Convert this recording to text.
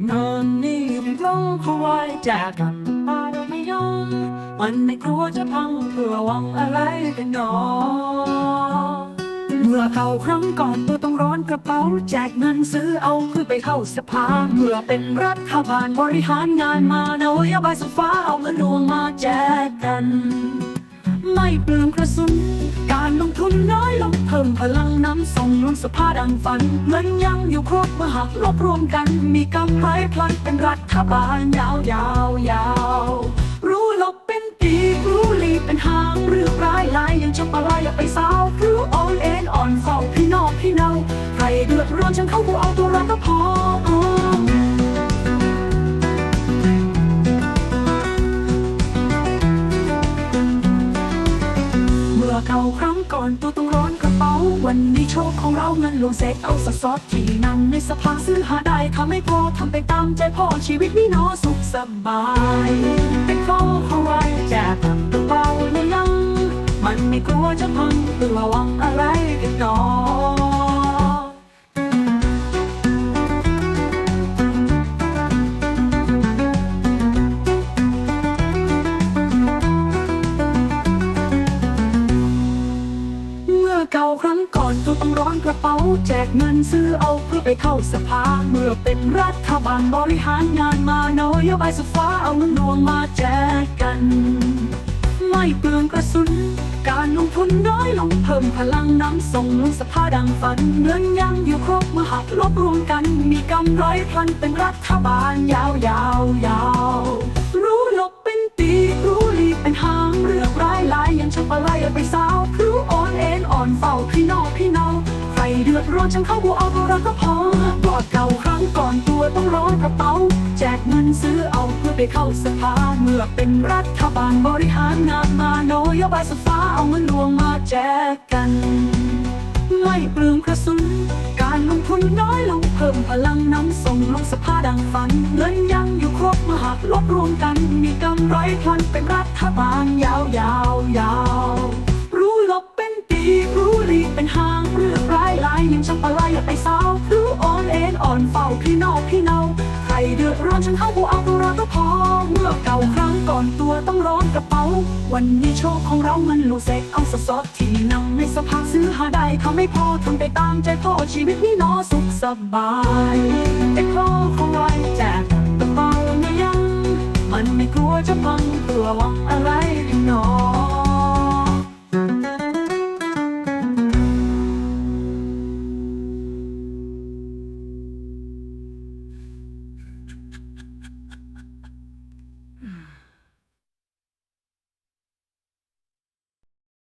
เงินนี่มันลงเขาไว้แจกกันตาไม่ยอมมันไม่กลัวจะพังเพื่อหวังอะไรกันหนอเมื่อเขาครั้งก่อนตัวต้องร้อนกระเป๋า แจกเงินซื้อเอาเพื่อไปเข้าสภาเมื่อเป็นรัฐบาลบริหารงานมานโยบายสุฟ้าเอาเงินรวงมาแจกกัน ไม่เปลืองกระสุนการลง มพลังน้ำส่งลงสภาดังฝันเงินยังอยู่ครบเมื่อหักลบรวมกัน มีกำไรพลันเป็นรัฐบาลยาวยาวยาวรู้ลบเป็นปีรู้ลีเป็นหางเรื่องร้ายลายยังจะปลายอย่าไปสาวรู้อ่อนเอ็นอ่อนเฝ้าพี่นอกพี่เนาใครเดือดร้อนฉันเข้ากูเอาตัวเราก็พอเมื่อเก่าครั้งก่อนตัวต้องร้อน เป๋า วันนี้โชคของเราเงินลงเสกเอาสะซอสที่นั่งในสภาซื้อหาได้ทำไม่พอทำไปตามใจพ่อชีวิตนี่เนอสุขสบายเป็นข้อเขาไว้แจกกระเป๋าไม่ยังมันไม่กลัวจะพังเพื่อหวังอะไร ต้องร้อนกระเป๋าแจกเงินซื้อเอาเพื่อไปเข้าสภา เมื่อเป็นรัฐบาลบริหารงานมานโยบายสุฟ้าเอาเงินรวงมาแจกกัน ไม่เปลืองกระสุน การลงทุนน้อยลงเพิ่มพลังน้ำส่งลงสภาดังฝันเงินยังอยู่ครบเมื่อหักลบรวมกัน มีกำไรพลันเป็นรัฐบาลยาวยาวยาว เดือดร้อนฉันเข้ากูเอาตัวเราก็พอบอกเก่าครั้งก่อนตัวต้องร้อนกระเป๋า แจกเงินซื้อเอาเพื่อไปเข้าสภาเมื่อเป็นรัฐบาลบริหารงานมาโนโยบายสฟ้าเอาเงินรวงมาแจกกัน ไม่เปลืองกระสุน การลงทุนน้อยลงเพิ่มพลังน้ำส่งลงสภาดังฝันเงินยังอยู่ครบมหักลบรวมกัน มีกำไรพลันเป็นรัฐบาลยาว เดือดร้อนฉันเข้ากูเอาตัวเราก็พอ เมื่อเก่าครั้งก่อนตัวต้องร้อนกระเป๋า วันนี้โชคของเรามันลูเซกเอาสดสดที่นำในสภาซื้อหาได้ทำไม่พอทำไปตามใจพ่อชีวิตนี่นอสุขสบายไอ้พ่อของเราแจกกระเป๋าเนี่ยยัง มันไม่กลัวจะพังเพื่อหวัง